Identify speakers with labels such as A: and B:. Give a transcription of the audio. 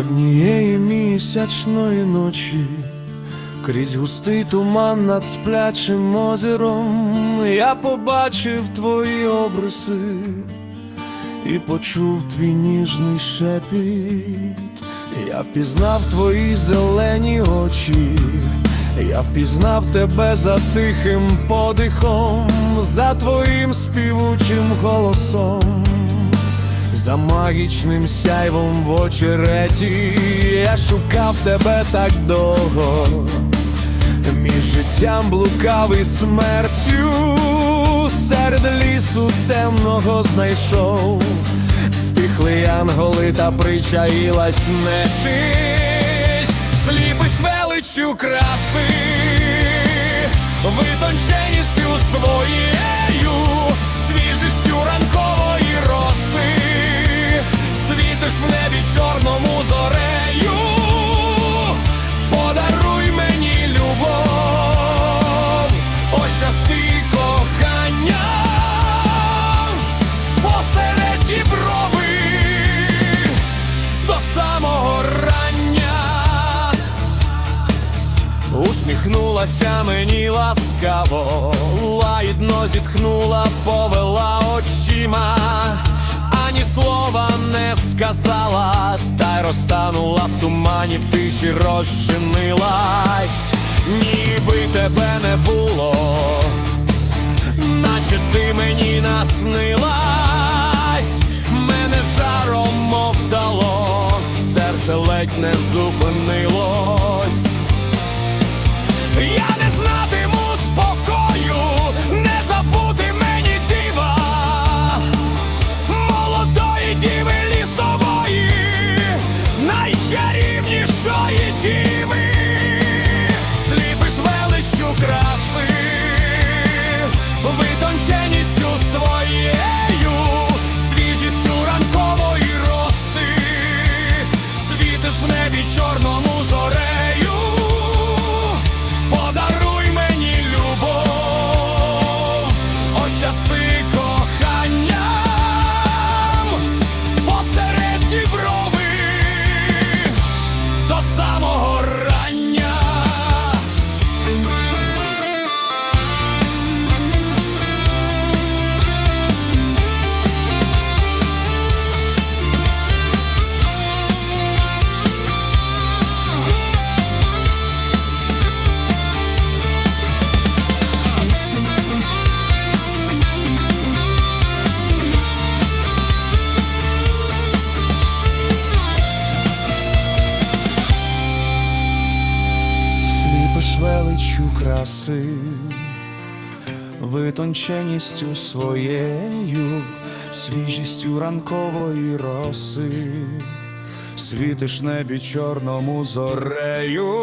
A: Однієї місячної ночі, крізь густий туман над сплячим озером, я побачив твої обриси і почув твій ніжний шепіт. Я впізнав твої зелені очі, я впізнав тебе за тихим подихом, за твоїм співучим голосом. За магічним сяйвом в очереті. Я шукав тебе так довго, між життям блукав і смертю, серед лісу темного знайшов, стихли янголи та причаїлась нечисть, сліпиш величю краси, Усміхнулася мені ласкаво, лагідно зітхнула, повела очима, ані слова не сказала, та й розтанула в тумані, в тиші розчинилась, ніби тебе не було, наче ти мені наснилась, мене жаром мов дало, серце ледь не зупинилось. Величу краси, витонченістю своєю, свіжістю ранкової роси, світиш небі чорному зорею,